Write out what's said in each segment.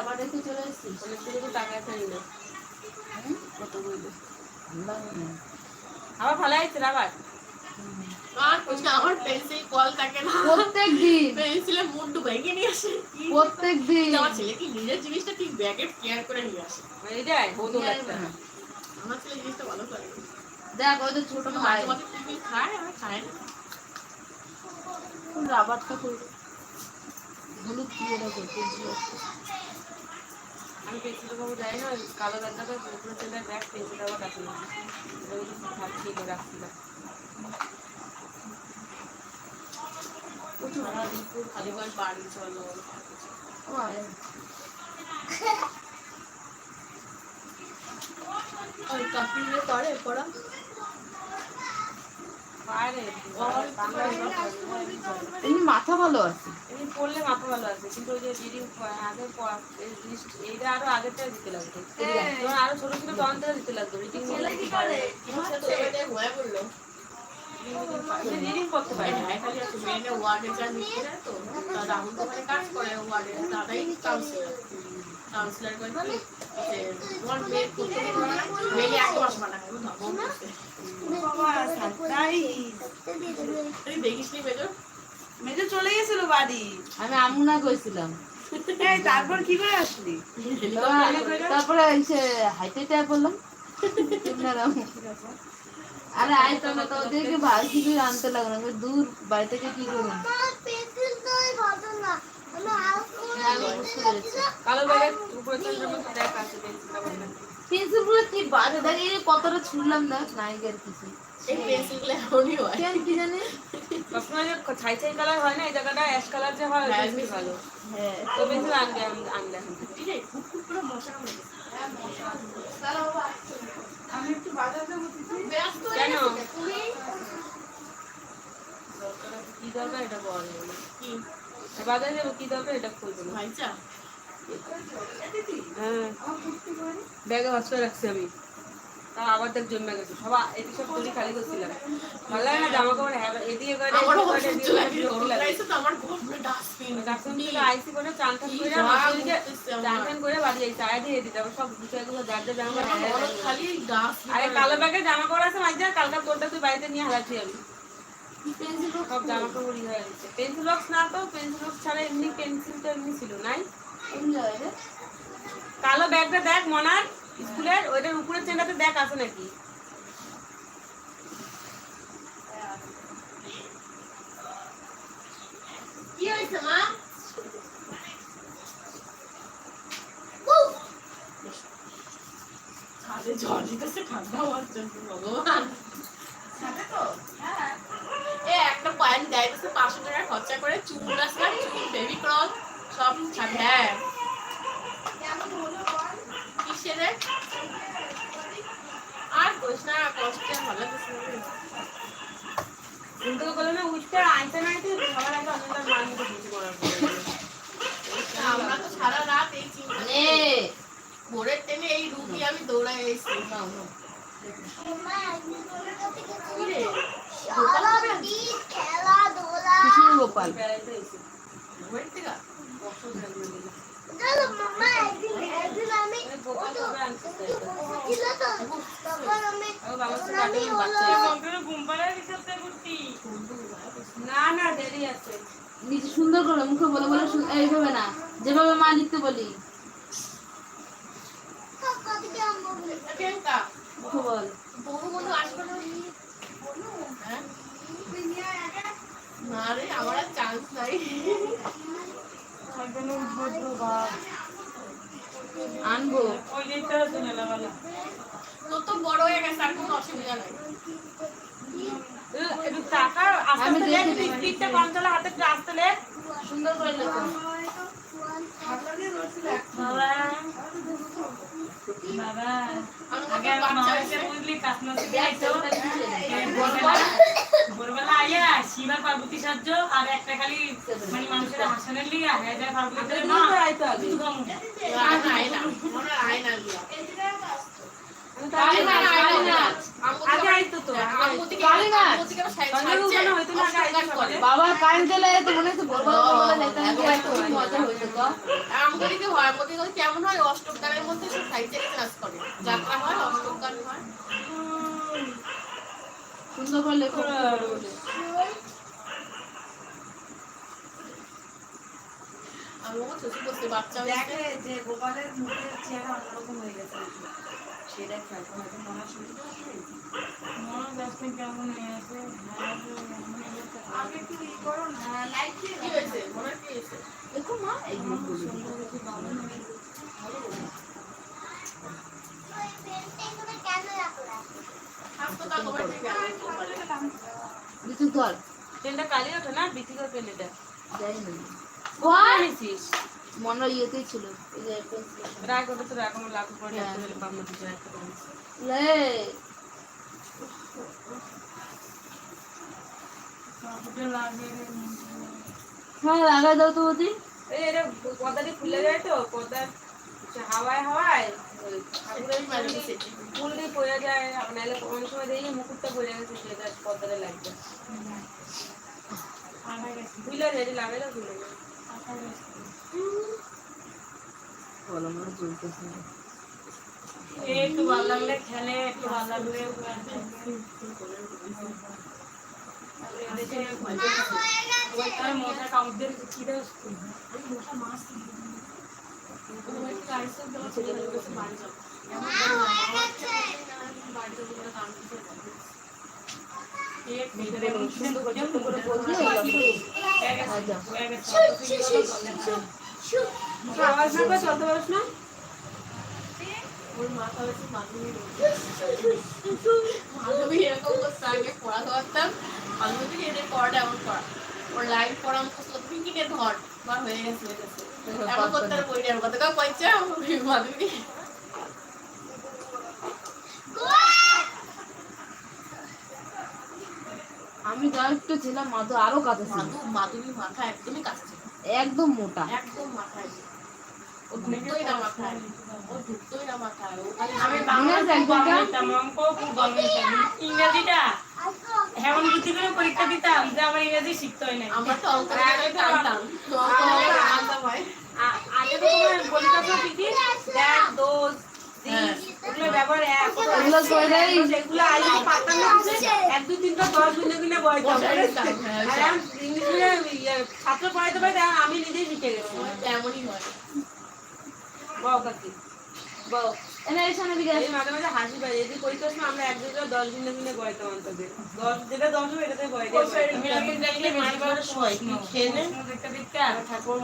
আবার রেখে চলে এসেছিস অনেক তো টাকা চাই না কত বলবে? আবার ভালো আছে আবার? আমার পেন্সিল কল থাকে না। প্রত্যেক দিন। পেন্সিলে মুখ ভেঙে নিয়ে আসে। প্রত্যেক দিন। আমার ছেলে কি নিজের জিনিসটা ঠিক ব্যাগে কেয়ার করে নিয়ে আসে? এটাই বোতল একটা। আমার ছেলে জিনিসটা ভালো করে। দেখ ওই যে ছোট মাঝে খায় আমি খাই না। রাবারটা করবে হলুদ এটা করতে আমি পেন্সিলটা পাবো যাই না ওই কালো ব্যাগটাতে উপরে চলে ব্যাগ রাখছিলাম বাড়ি চলো ওই কাপিলে করে পড়া এমনি মাথা ভালো আছে পড়লে মাথা ভালো আছে কিন্তু ওই যে দিদি আগে পড়া এই জিনিস- এইটা আরও আগেরটা দিতে লাগতো যখন আরও ছোট তখন থেকে দিতে লাগতো রিডিং জিনিসটা তো এবারে বলল রিডিং করতে পারে না। হ্যাঁ খালি আছে ওয়ার্ডে যা লিখে তো রাহুল তো ওখানে কাজ করে ওয়ার্ডে দাদাই কাউন্সিলর কাউন্সিলর করে যে তোমার মেয়ে করতে মেয়ে এক মাস বানাবে ভাবো তুই দেখিস নি মেজর মেজো চলে গেছিল বাড়ি। আমি আমুনা কইছিলাম। তারপর কি করে আসলি? তারপর- তারপরে এসে হাইটে টাই বললাম আরে আয় তো না তো ওদেরকে ভাই কি আনতে লাগল আমি দূর বাড়ি থেকে কি করব? পেরেছি কালো ব্যাগের উপরে তো দেখ আছে পেন্সিলটা বললাম পেন্সিলগুলো কি বাজে? দেখ এই কতটা ছুড়লাম না নাইকের কিছু। এই পেন্সিলগুলো এমনই হয়। কেন কি জানি? সবসময় যে ছাই ছাই কালার হয় না এই জায়গাটা অ্যাশ কালার যে হয় বেশি ভালো। তো পেন্সিল আনবে আনবে ঠিক আছে খুব খুব করে মশা কামড়ে আমি একটু বাজার যাব ব্যস্ত কেন? কি দরকার? এটা বল। কি? বাজারে যাব কি দরকার? এটা খুলবে। ভাইচা? হ্যাঁ। ব্যাগে হসপিটাল রাখছি আমি। তাও আবার দেখ জমে গেছে। সবাই এদিকে সব তুলি খালি করছিলাম। ভালো লাগে না জামা কাপড় হ্যাঁ এদিকে করে অসহ্য লাগে তো আমার ঘুম ডাস্টবিন ডাক্তার থেকে আইসি করে চান টান করে। চান টান করে বাড়ি আইসি আয় দিয়ে দিতে আবার সব বিষয়গুলো যার যার জামা কাপড় হ্যাঁ, খালি ডাস্টবিন আরে কালো ব্যাগে জামা কাপড় আছে মাঝে কালকা তোরটা তুই বাড়িতে নিয়ে হারাচ্ছি আমি। পেন্সিল সব জামা কাপড়ই হয়ে গেছে। পেন্সিল বক্স না তো পেন্সিল বক্স ছাড়া এমনি পেন্সিল তো এমনি ছিল নাই? কালো ব্যাগটা দেখ মনার স্কুলের ওইটার উপরের চেনটাতে দেখ আছে নাকি? কি হয়েছে মা? ছাদে দিতেছে ঠান্ডা হওয়ার জন্য ভগবান। এ একটা পয়েন্ট দেয় পাঁচশো টাকা খরচা করে চুল আসবে চুল বেবি ক্রল সব ছাদে হ্যাঁ কিসে রে? আর কইস না কষ্ট ভালো লাগতেছে না। কিন্তু বলে না উঠতে আইতে না আইতে সবার আগে অনেকটা মার মতো কিছু করার পরে আমরা তো সারা রাত এই চিন্তা নে ভোরের ট্রেনে এই রুগী আমি দৌড়াই এসেছি। নাও নাও কি রে? কৃষ্ণ গোপাল? সুন্দর করে মুখে বলে বলে এইভাবে না যেভাবে মা লিখতে বলি প্রিয়াঙ্কা, মুখে বল বনু বনু আসবে না? হ্যাঁ? না রে, আমার আর chance নাই। আনব তোর তো বড় হয়ে গেছে, আর কোনো অসুবিধা নাই। একটু টাকা আস্তে আমি আস্তে লেখ দেখে তুই স্পিডটা কম চালা হাতে একটু আস্তে লেখ সুন্দর করে লেখো আমি তোকে বাচ্চা হয়েছে। ভোরবেলা আইয়া শিবা পার্বতী সাহায্য আর একটা খালি মানে মানুষের হাসানের লিগে হয়ে যায় পার্বতী কিছু কম। বাবা চলে যেত মনে হচ্ছে মজা তো আমগুলিতে হয় কেমন হয়? গানের মধ্যে সব ক্লাস করে। যাত্রা হয় অষ্টক গান হয়। সুন্দর করে লেখো বলে আমি আমার শ্বশুর করতে বাচ্চা দেখে যে গোপালের মুখের চেহারা অন্যরকম হয়ে গেছে সেটা খেয়াল করে হয়তো শুনতে দেখতে কেমন হয়েছে আগে একটু ই করো না। লাইট কি হয়েছে? কি হয়েছে? দেখো মা এই হাসপাতাল তোমার ঠিক আছে বিচুক ধর কালি ওঠে না? বিথিকার ট্রেন এটা যাই না মনে ইয়েতেই ছিল এই যে pencil এর রাগ ওটা তো রাগ আমার লাগু পড়ে হ্যাঁ। একটা। হ্যাঁ লাগাই দাও তো এই খুলে যায় তো পর্দা হাওয়ায় হাওয়ায় ফুলটি- পড়ে যায় নাহলে অনেক সময় দেখি মুকুটটা পড়ে গেছে সেটা পর্দাটা লাগবে। খুলে যায় লাগাইলে খুলে যায়। আগা গেছে। একটু ভালো লাগলে খেলে একটু ভালো লাগলে তার মশা কাউদের কি দেয় এক ভিতরে করে করে করে চলতে এরকম করছে আগে পড়াতে পারতাম মাধুরী এদের পড়াটা এমন পড়া ওর লাইন পড়া মুখস্থ বা হয়ে গেছে এমন করতে আর পড়ি কাউ পাইছে আমি একটু ছিলাম মা তো আরও কাছে ছিল। মাধু মাধুরী মাথা একদমই কাছে ছিল। একদম মোটা। একদম মাথায়। ও ঢুকতোই না মাথায়। ও ঢুকতোই না মাথায়। ও আমি আমি বাংলা আছে খুব ভালো একদিনটা? নিতাম, অঙ্ক খুব ভালো নিতাম। ইংরেজিটা। এমন বুদ্ধি করে পরীক্ষা দিতাম যে আমার ইংরেজি শিখতে হয় না আমরা তো অঙ্ক তো হয় আগে তোমার বলিটা তো ঠিকই। দেখ দোষ ছাত্র পড়াইতে পারি আমি নিজেই শিখে গেছি এমনই হয়। বাও কাকি বাও মাঝে মাঝে হাসি পাই যদি পরীক্ষার সময় আমরা এক দুটো দশ দিনে দিনে গয়তাম অন্তত দশ যেটা দশ হবে এটাতে দেখতে আর ঠাকুর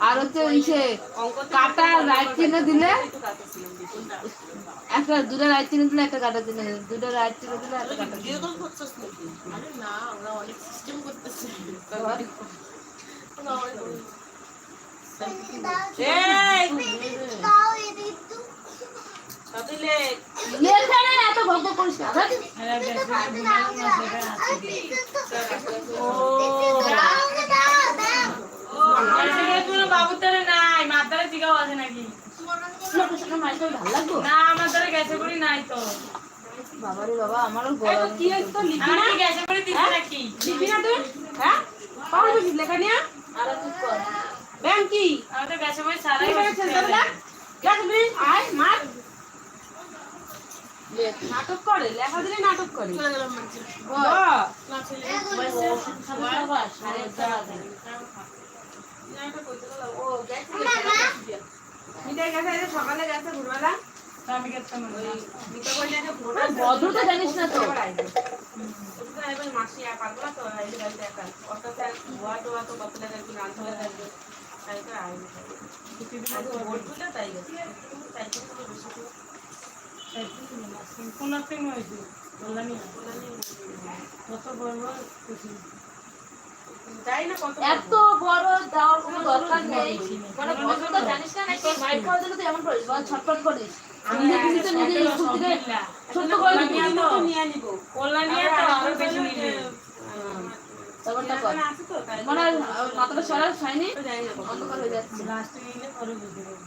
আর হচ্ছে কাটা রাইট চিহ্ন দিলে একটু দুটো রাইট চিহ্ন দিলে একটা কাটা দিলে দুটো রাইট চিহ্ন দিলে একটা কাটা ভিডিও কল করছিস নাকি আরে না আমরা অনেক সিস্টেম করতেছি আমরা অনেক- এই, সাথী লেখ। লেখা নেই এত গল্প করিস বাবুর করি বাবা আমারও কি না? গ্যাসে দিছে নাকি না তুই? হ্যাঁ? লেখা নিয়ে? আর কর কি? তো গ্যাসে করে সারাই আয়, মার। নাটক করে লেখা দিলে নাটক করে চলে গেলাম না ছেলে যে সকালে গেছে ভোরবেলা। আমি জানিস না তো। মাসি আর পারব না তো, একা। ধোয়া টোয়া তো কত লাগে, একটু রাঁধতে হবে, থাকবে। তাই তো আর ভোর তুলে তাই গেছে। তাই তো বেশি করে। কোন হয়েছে কল্যাণী কত বড় বড় খুশি যাই না কত এত বড় দেওয়ার কোনো দরকার নেই। মানে বছরটা জানিস না নাকি? মাইক খাওয়ার জন্য তো এমন করিস বল ছটফট করিস নিজে কিছু তো নিজে স্কুল থেকে ছোট্ট করে দিবি। তো নিয়ে নিবো কল্যাণী তো আরও বেশি নিবে। তারপরটা কর তো তাই মানে মাথাটা সরাস শাইনি তো জানি না। কত। অন্ধকার হয়ে যাচ্ছে। লাস্টে নিলে পরে বুঝতে পারব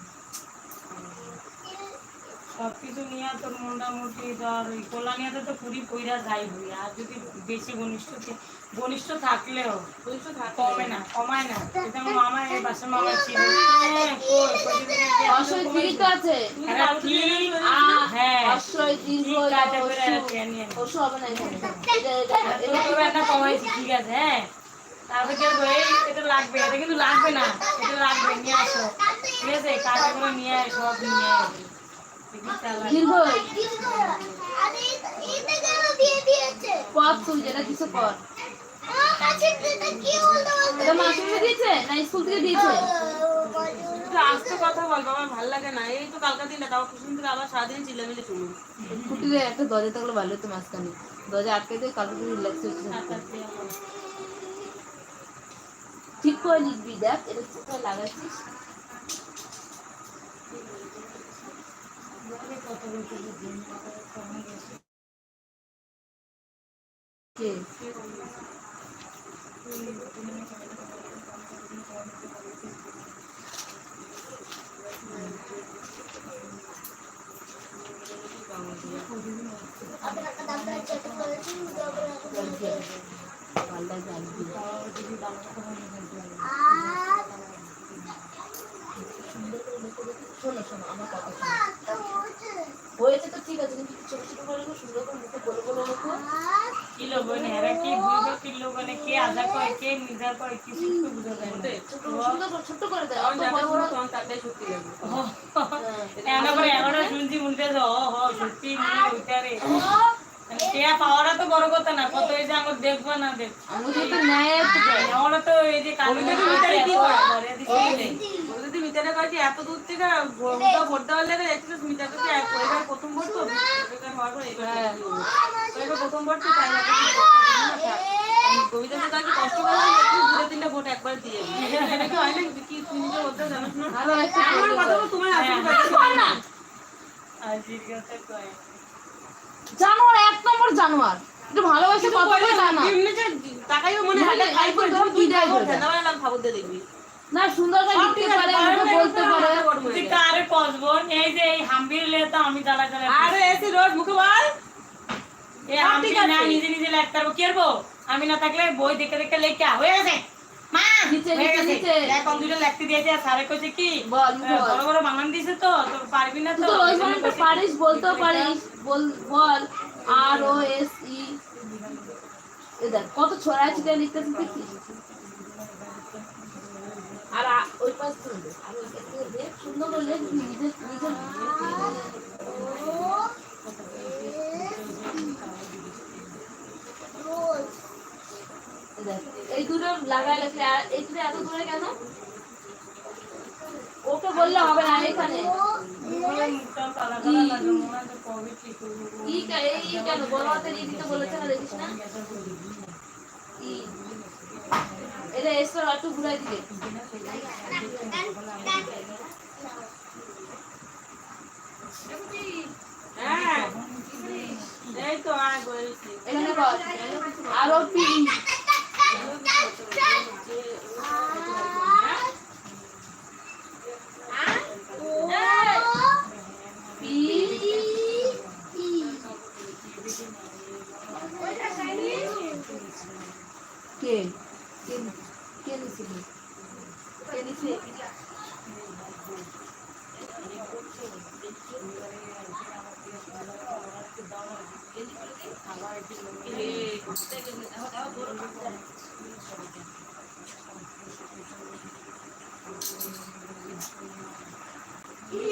সবকিছু নিয়ে তোর মোটামুটি ধর ওই কল্যাণীতে তো পুরি পইরা যাই হই আর যদি বেশি ঘনিষ্ঠ ঘনিষ্ঠ থাকলেও কমে না কমায় না এটা আমার মামা এই বাসার মামা ছিল হ্যাঁ, তো আছে ঠিক হ্যাঁ। হবে না এটা কমাইছি আছে হ্যাঁ তারপরে কি করব এটা লাগবে এটা কিন্তু লাগবে না এটা লাগবে নিয়ে আসো ঠিক আছে নিয়ে আয় সব নিয়ে আসবে পথ তুই যেটা কিছু কর। দিয়েছে না স্কুল থেকে দিয়েছে? আস্তে কথা বল বাবা ভালো লাগে না। এই তো কালকা দিলে তাও কুসুম থেকে আবার সারাদিন চিল্লামিল্লি শুনুন কুটিরে একটা দরজা থাকলে ভালো হতো মাঝখানে। দরজা আটকে দিয়ে কালকে থেকে রিল্যাক্স হচ্ছে ঠিক করে লিখবি দেখ এটা কোথায় লাগাচ্ছিস? শোনো শোনো আমার কথা হয়েছে তো ঠিক আছে কিন্তু ছোট ছোট করে সুন্দর করে মুখে বলে বলে লেখো কি লোক এরা কি বুঝব কি লোক কে আদা করে কে নিদা করে কি কিছু বুঝতে পারে না। ছোট সুন্দর করে করে দেয় তখন যাতে বড় বড়। তখন তারটাই সত্যি লাগবে হ্যাঁ। করে এগারোটা শুনছি বলতেছে ও হ সত্যি হইতারে মানে পাওয়াটা তো বড় কথা না কত এই যে আমার দেখব না দেখ। আমাকে তো ন্যায় আমরা তো এই যে কালকে কি করে? করে এত দূর থেকে ভো- উল্টো ভোট দেওয়ার লেগে এবার প্রথম ভোট তো? এবার হ্যাঁ। প্রথম ভোট। তো তাই না কবিতা কাছে কষ্ট করে একটু দূরে তিনটা ভোট একবার দিয়ে এটা কি হয় না কি তুমি তো বলতে জানো না? আমার কথা তো তোমার আসলে না। আর জিজ্ঞাসা করে। জানোয়ার এক নম্বর জানোয়ার। একটু ভালোবাসে কথা বলে না এমনি যে মনে হয় মানে দেয়। দিয়ে দেখবি। না সুন্দর করে লিখতে পারে মুখে বলতে পারে। তুই কারে পচবো এই যে এই হাম্বির লে তো আমি আরে এসি রোড মুখে বল। এই হাম্বি না নিজে নিজে লিখতে পারব। কি করব? আমি না থাকলে বই দেখে দেখে লেখা। হয়ে গেছে। মা নিচে, নিচে, নিচে। কম্পিউটার লিখতে দিয়েছে আর স্যারে কইছে কি? বল বড় বড় বানান দিছে তো তোর পারবি না তো? ওই সময় তো পারিস বলতেও পারিস। বল বল। আর ও এস ই এ দেখ কত ছড়া লিখতেছিস দেখিস আর ওই পাশ আর সুন্দর করে লেখ নিজে নিজে এই দুটো লাগাই লাগছে আর এই দুটো এত দূরে কেন? ওকে বললে হবে না এখানে। কি কেন? বড় হাতের ই দিতে বলেছে না, দেখিস না? এটা এসে একটু ঘুরাই দিবে আরও এই তো আর বলেছি এখানে কর আরও পি পি কে কে কে নিছিল কে নিছে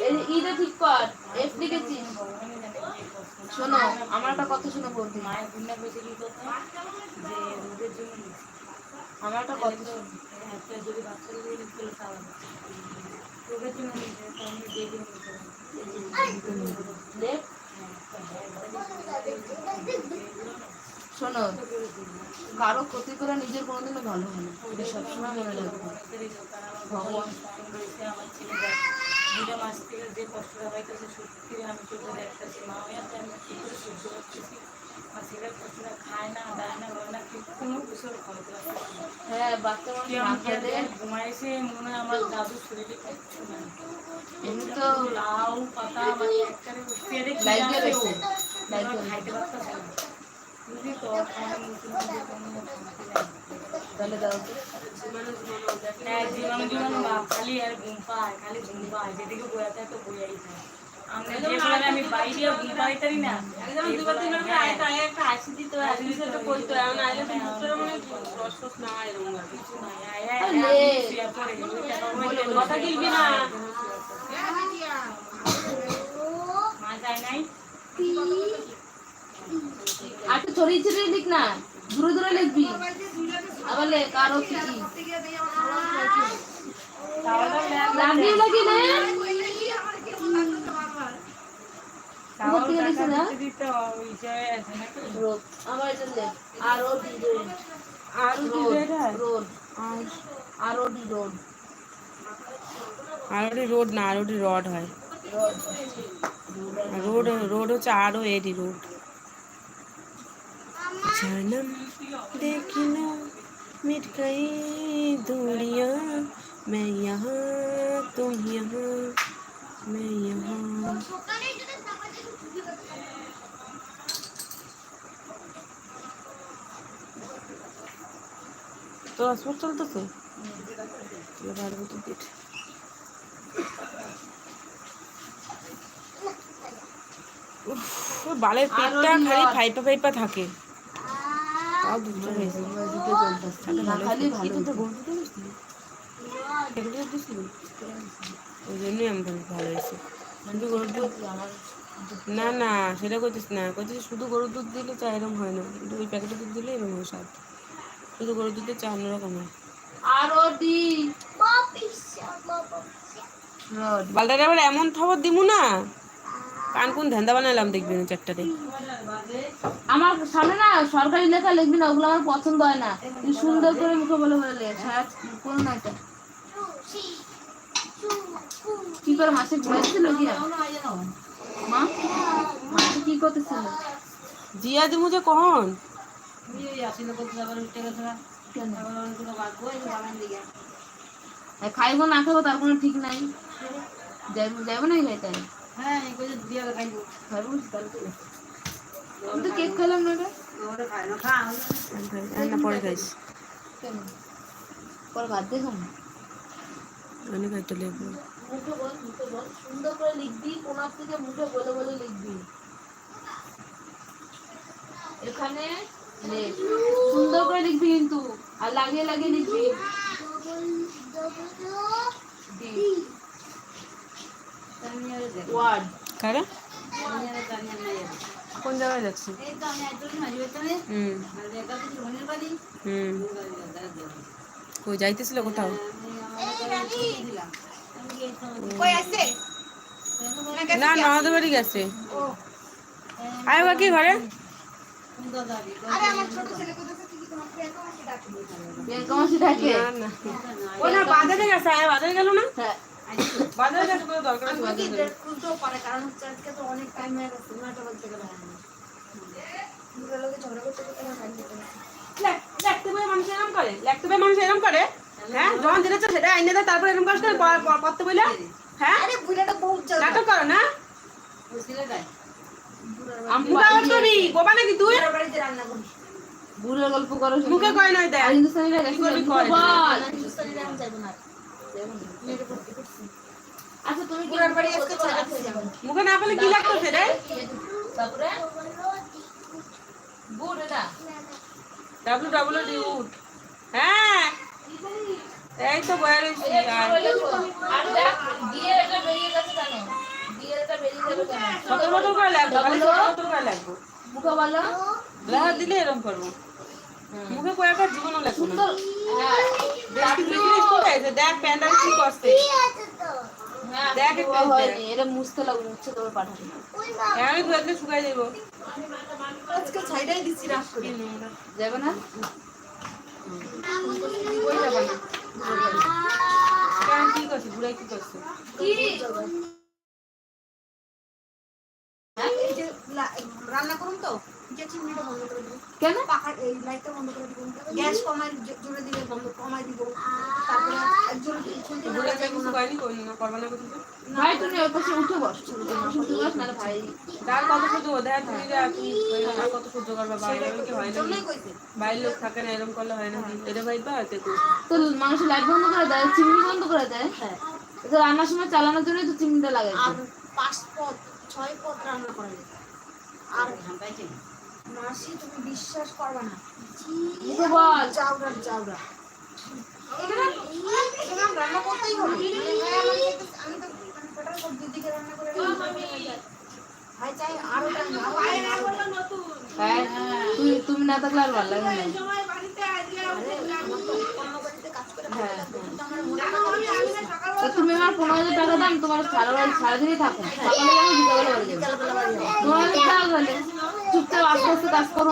এই ইটা ঠিক কর এফ লিখেছিস শোনো আমার একটা কথা শোনো বলছি মায়ের দুনিয়া বেশি কি করতে যে রোদের জন্য লিখছে। আমার একটা কথা শোনো একটা যদি বাচ্চাদের দিয়ে লিখতে হলে তাও হবে। রোদের জন্য লিখছে তো আমি দিয়ে দিলাম লিখতে হবে। দেখ হ্যাঁ, তো হ্যাঁ, শোনো কারও ক্ষতি করে নিজের কোনোদিনও ভালো হয় না। এটা সবসময় মনে রাখবে। ভগবান। দুটো মাস থেকে যে কষ্টটা পাইতেছে সত্যি আমি চোখে দেখতেছি মা আমি কি করে সহ্য করতেছি আমার ছেলের কষ্টটা খায় না দায় না না কোনো কিছু ক্ষমতা রাখতেছে হ্যাঁ বাচ্চা ঘুমাইছে মনে হয় আমার দাদুর শরীরে কিচ্ছু নাই। এমনি তো লাউ পাতা মানে খাইতে পারতেছে না বুঝলি তো আমার মুসলমানদের কোনো শান্তি নাই তাহলে দাও তো। হ্যাঁ, জীবন জীবন বাপ, খালি আর ঘুম পায়, খালি ঘুম পায়। যেদিকে বইয়া থাকে তো বইয়াই থাকে। আমরা যে বলে আমি বাইরেও ঘুম পাইতারি না, একদম দুবার তিনবার করে আয় আয় একটা হাসি দিত হাসি দিতে তো কইতো এখন আইলে তো মুখটা মানে রস রস না এরকম লাগে কিছু নাই। আয়, আয়, আরে। আয়, আমি শুয়ে পড়ি। ওই টাকা একটু ছড়িয়ে লিখ না দূরে দূরে লিখবি। আবার লেখ আরও কি? লাগিয়ে লাগিয়ে নে? R D road R road road R O D road R O D road না আরোডি রড হয়। রোড রোড রোড হচ্ছে আরও এডি রোড जन्म देखना मिट गई दूरियां मैं यहाँ तुम यहाँ मैं यहाँ তো হসপিটাল চলতেছে এবার তো দিট উফ, ওর বালের পেটটা খালি ফাইপা ফাইপা থাকে তাও দুটো হয়েছে দুটো চলতেছে না খালি ভালো হতো। এগুলো দিছিলি? ওই জন্যই আমি ভাবি ভালো হয়েছে। শুধু গরুর দুধ? না না সেটা করছিস না। করছিস শুধু গরুর দুধ দিলে চা এরকম হয় না। কিন্তু ওই প্যাকেটের দুধ দিলে এরকম হয় স্বাদ। শুধু গরুর দুধে চা অন্যরকম হয়। আর বালটারে আবার এমন খবর দিমু না? কান কোন ধান্দা বানালাম দেখবি না চারটাতে আমার সামনে না সরকারি লেখা লিখবি না ওগুলো আমার পছন্দ হয় না। তুই সুন্দর করে মুখে বলে বলে লেখ সারা কোন না এটা কি করে মাসে কি? আর? মা মাসে কি করতেছিল? জিয়া দিমু যে কখন খাইবো না খাব তার কোনো ঠিক নাই। যাইবো যাইবো না খাইতে? খাইবো তাহলে কি? আমি তো কেক খেলাম না এটা না পরে খাইস পরে ভাত দেখো অনেক খাইতে লেবু মুখে বল মুখে বল সুন্দর করে লিখবি কোনার থেকে মুখে বলে বলে লিখবি এখানে সুন্দর করে লিখবি কিন্তু আর লাগিয়ে লাগিয়ে লিখবি কারা? কোন জায়গায় কই যাইতেছিল কোথাও? না ননদের বাড়ি গেছে। আয় বাকি ঘরে? বেলকামাসি থাকে না না। ও না? বাজারে গেছে আয় বাজারে গেল না। হ্যাঁ বই মানুষ করে বই মানুষ করে? হ্যাঁ যখন যেটা চায় সেটা আইনে দেয় তারপরে এরম কাজ করে প- প- পড়তে বইলে? নাটক করো না। আমি মুখে আওয়াজ করবি বোবা নাকি তুই? বুড়োর গল্প করো মুখে কয় নয় দেয় হিন্দুস্তানিরা গেছে? বল আচ্ছা তুমি কি বাড়ি আজকে মুখে না পেলে কি লাগতেছে রে? তারপরে গুড এটা। ডাব্লিউ ডাব্লিউ ডি হ্যাঁ। এই তো বয়ে রয়েছি আর আর দিয়ে এটা বেরিয়ে গেছে কেন? দিয়ে এটা বেরিয়ে যাবে কেন? সতর মতর করে লাগবো? করে লাগবো? মুখে বলো। দিলে এরকম করব। মুখে কয়েকটা জীবনও লাগবো না। সুন্দর হ্যাঁ। দেখ প্যান্ডাল কি করছে দেখ একটু ধোয়া হয়নি এটা মুছতে লাগবে মুছতে তোর পাঠাবো। হ্যাঁ আমি ধুয়ে শুকাই যাব আজকে ছাইটাই দিচ্ছি রাখ করে যাবে না। কই যাবা না? কেন কি করছিস বুড়াই কি করছে? এই যে লা- রান্না করুন তো। যে চিমনিটা বন্ধ করে দিব কেন এই লাইটটা বন্ধ করে দিব গ্যাস কমাই জোরে দিলে বন্ধ কমাই দিব তারপরে একজন শুনতে বুড়াই কি শুকায়নি কই না করবা না কোথাও ভাই তুমি ওই পাশে উঠে বস উঠে বস নাহলে ভাই তার কত সহ্য দেখ তুমি যা তুমি কত সহ্য করবে বাইরে কি হয় না বাইরের লোক থাকে না এরকম করলে হয় না এটা ভাই বা তো মাংস লাইট বন্ধ করে দেয় চিমনি বন্ধ করে দেয় তো রান্নার সময় চালানোর জন্যই তো চিমনিটা লাগে পাঁচ পদ ছয় পদ রান্না করে আর মাসি তুমি বিশ্বাস করবে না। বল। চাউরা রান্না করতেই হবে। আমি তো মানে পেটার সব দিদিকে রান্না করে ভাই চাই আরও টাইম হ্যাঁ তুমি তুমি না থাকলে আর ভালো লাগে না। হয়। তো তুমি আমার পনেরো হাজার টাকা দাম তোমার সারা সারাদিনই থাকো সকালে যাব। বিকালে বাড়ি যাব। তোমার চুপচাপ আস্তে আস্তে কাজ করো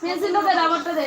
পেন্সিলটা দে রাবারটা দে।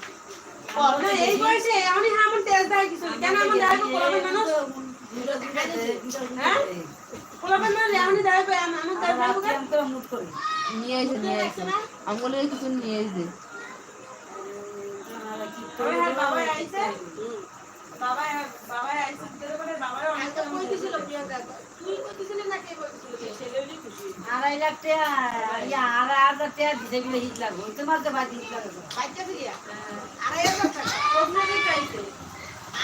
না এই বয়সে আমি হ্যাঁ আমার তেজ দেয় কিছু? কেন আমার দেয়? কোলাবেন মানুষ হ্যাঁ কোলাবেন মানুষ এমনি দেয় আমার দেয় দেয় নিয়ে এসে নিয়ে এসে আমি বলে কিছু নিয়ে এসে। বাবাই আইছে। আড়াই লাখ টাকা ইয়া আড়াই হাজার টাকা দিতে গেলে হিট লাগবে। তোমার তো বাদ দিতে লাগবে। আড়াই হাজার টাকা?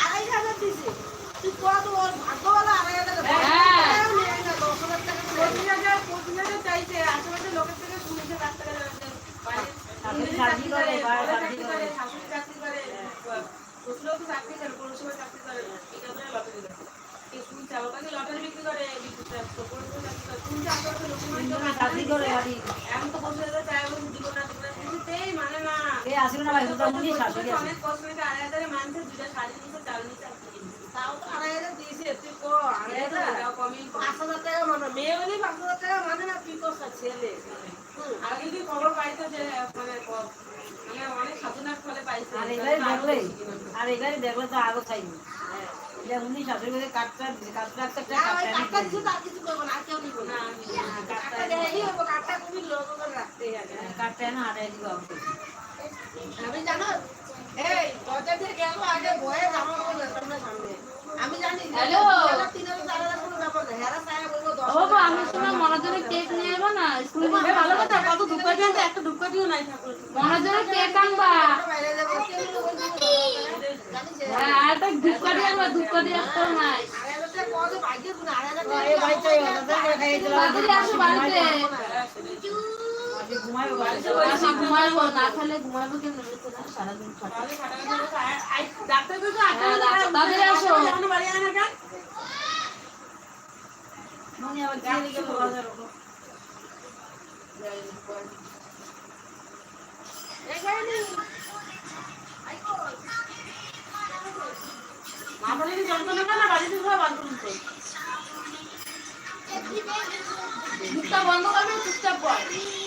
আড়াই হাজার দিছে? তুই কত ওর ভাগ্যওয়ালা আড়াই হাজার টাকা। হ্যাঁ। দশ হাজার টাকা পঁচিশ হাজার পঁচিশ হাজার চাইছে আশেপাশে লোকের থেকে শুনেছে লাখ টাকা যাচ্ছে চাকরি করে, বাইরে চাকরি করে। শাশুড়ি চাকরি করে শ্বশুরও তো চাকরি করে পৌরসভা চাকরি করে এটা ধরে লটারি করে কে শুনছে আমার কাছে লটারি বিক্রি করে বিক্রি পৌরসভা চাকরি করে। শুনছে আশেপাশে লোকের চাকরি করে এখন তো পঁচিশ হাজার চাই বলছে দিব না দিব কিছুতেই মানে না। এ আসবে না ভাই দুটা মুনি শাশুড়ি আছে অনেক কষ্ট হয়েছে আড়াই হাজারে মানুষের দুটা শাড়ি নিচ্ছে চাল নিচ্ছে আর কি কিনছে। তাও তো আড়াই হাজার দিয়েছে তুই কো আড়াই হাজার। কমই পাঁচ হাজার টাকা মানে মেয়ে হলে পাঁচ হাজার টাকা মানে না তুই কো ছেলে। আগে যদি খবর পাইতো যে মানে আর এবারে দেখলে আর এবারে দেখলে তো আরও চাইনি এটা উনি শাশুড়ি করে কাটটা কাটটা একটা কাটটা তার কিছু করব না কেউ নিবো না। কাঠটা দেখাই হব কাঠটা খুবই লোক রাখতেই হবে কাটটা না আড়াই দিব আমি জানো? এই দরজা দিয়ে গেল আগে বয়ে জামা কাপড় সামনে। হ্যালো। ও বাবা আমি সময় মনার কেক নিয়ে যাব না স্কুলে ভালো কথা কত ধূপকাঠি আনতে একটা ধূপকাঠিও নাই ঠাকুর মনার কেক আনবা হ্যাঁ আর একটা ধূপকাঠি আনবা ধূপকাঠি একটা নাই আড়াই হাজার টাকা কত বাইকে গুণ আড়াই হাজার টাকা এই বাড়িতে ওদের করে খাইয়ে দিলাম তাড়াতাড়ি আসো বাড়িতে তো আটটা হ্যাঁ, কেন? যন্ত্রণা বাড়িতে সবাই বাথরুম কর মুখটা বন্ধ করবে চুপচাপ বলে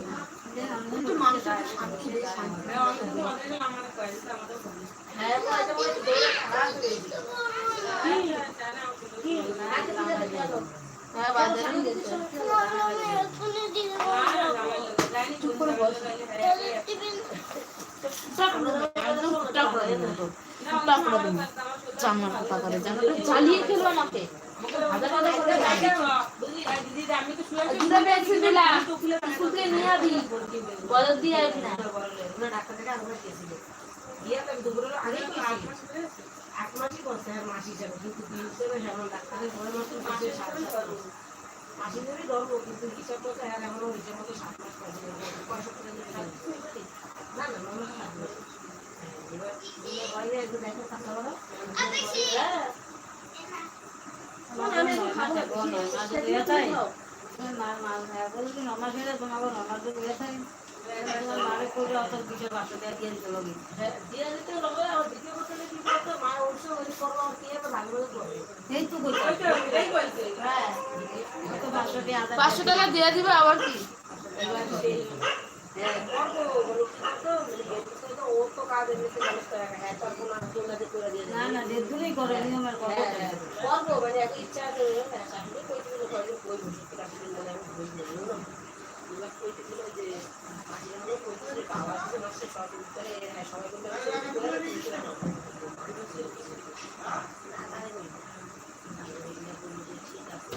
আমি তো যেটা আরে ডাক্তারি করে জামাটা জ্বালিয়ে খেলো আমাকে। এক মাসই করছে আর মাস হিসাবে কিন্তু দিন হিসেবে যেমন ডাক্তারের পরে মাত্র মাসে সাত সাত মাসি ধরেই ধরবো কিন্তু হিসাব করতে আর এমনও হিসাব মতো সাত মাস পাইছে পয়সা করে না না মনে হয় সাত মাস এবার বাইরে একটু দেখো টাকা বলো পাঁচশো টাকা দিয়ে দিবে আবার কি? না করে হ্যাঁ, করব মানে ইচ্ছা আছে আমি পাওয়া সব করে হ্যাঁ সবাই করতে ঠিক আছে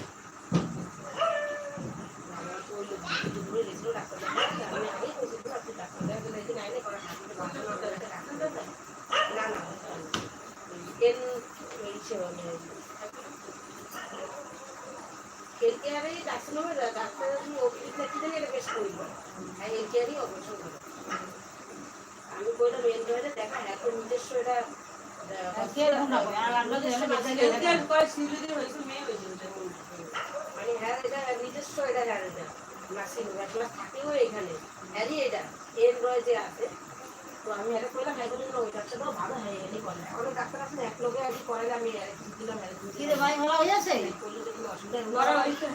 আমি কইলাম এন রয়েছে দেখা এখন নিজস্ব এটা না গেলে মানে হ্যাঁ এটা নিজস্ব এটা হ্যাঁ এটা। নার্সিং ক্লাস থাকেও এখানে। হ্যারি এটা। এন রয় যে আছে তো আমি এটা করলাম হ্যাঁ বলি ওই ডাক্তার ভালো হ্যাঁ এনি করে। অনেক ডাক্তার আছে এক লোকে আগে করে আমি দিলাম অ্যারেঞ্জ কি রে ভাই ভালো হয়ে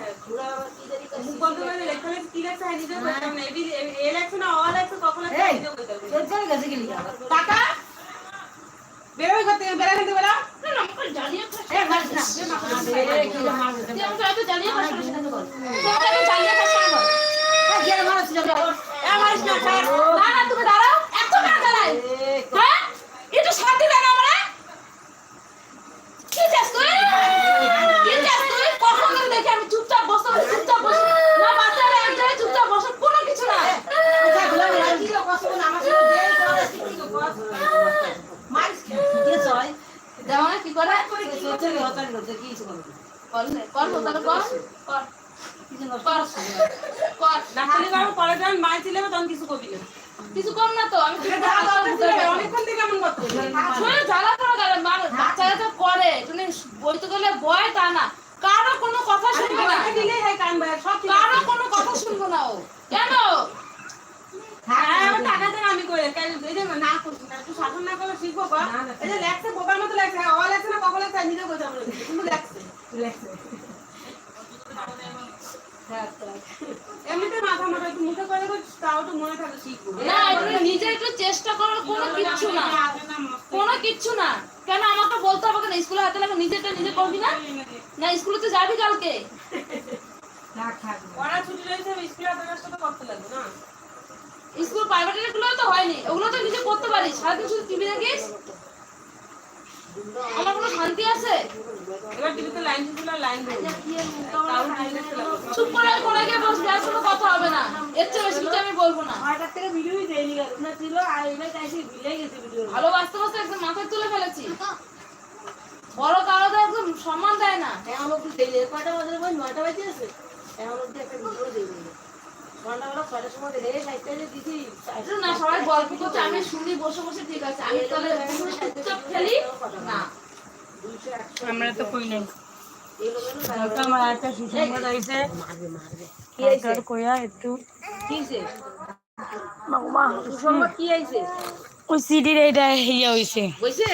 হ্যাঁ কি কি বেরোই করতে বেরোই করতে কি বল। জ্বালিয়ে খাস কেন বল। কি রে মারিস না এ মারিস না, ছাড়। না, না, তুমি দাঁড়াও। এত কেন দাঁড়াই? হ্যাঁ? একটু শান্তি দে না আমারে। কি চাস তুই? কি চাস তুই? কখন ধরে দেখি আমি চুপচাপ বসতে বলি, চুপচাপ বসি। না, বাচ্চারা এক জায়গায় চুপচাপ বসে, কোনো কিছু না। দেওয়া কি পরে কিছু করবি না কিছু কম না তো আমি। অনেকক্ষণ থেকে এমন করতে গেল বাচ্চারা তো করে তুমি বইতে গেলে বয় তা না। কারও কোনো কথা শুনব না। হ্যাঁ কারও কোনো কথা শুনব না ও। কেন? হ্যাঁ দেন আমি করে কেন না করছি না তুই শাসন না করলে শিখব কর। এই যে লেখছে বোকার মতো লেখছে। হ্যাঁ অ লেখছে না কখন লেখছে বলতে লেখছে। লেখছে। এমনিতে মাথা মাথা একটু মুখে করে তাও একটু মনে থাকে শিখব না তুমি নিজে একটু চেষ্টা করো কোনো কিচ্ছু না। কোনো কিচ্ছু না। কেন আমাকে বলতে হবে কেন? স্কুলে হাতে লাগে নিজেটা নিজে করবি না? না স্কুলে তো যাবি কালকে? পড়া ছুটি রয়েছে স্কুলে আপনার কাজটা করতে লাগবে না? স্কুল প্রাইভেটগুলো তো হয়নি। ওগুলো তো নিজে করতে পারিস। সারাদিন শুধু টিভি দেখিস? আমার কোনো শান্তি আছে? এবার টিভিতে লাইন ছিল লাইন দেবো। তাও টিভি দেখতে লাগবে চুপ করে করে গিয়ে বসবি আর কোনো কথা হবে না। এর চেয়ে বেশি কিছু আমি বলব না। ছয়টার থেকে ভিডিওই দেয়নি না ছিল আর এবার চাইছি ভিলে গেছে ভিডিও ভালো বাঁচতে বাঁচতে একদম মাথায় তুলে ফেলেছি। বড় কারও তো একদম সম্মান দেয় না। এখন অব্দি দেরি কয়টা বাজে নয়টা বাজে আছে এখন অব্দি একটা ভিডিও দেরি না সবাই গল্প করছে আমি শুনি বসে বসে ঠিক আছে। আমি তাহলে চুপচাপ খেলি? না। আমরা তো কই নাই। আমার একটা সুসংবাদ হয়েছে কইয়া একটু। সুসংবাদ কি হয়েছে ওই সিডির এইটা ইয়ে হয়েছে বইছে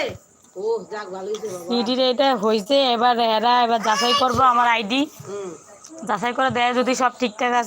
ও যাক ভালো হয়েছে সিডির এইটা হয়েছে এবার এরা এবার যাচাই করব আমার আইডি। হুম। যাচাই করে দেয় যদি সব ঠিকঠাক আছে।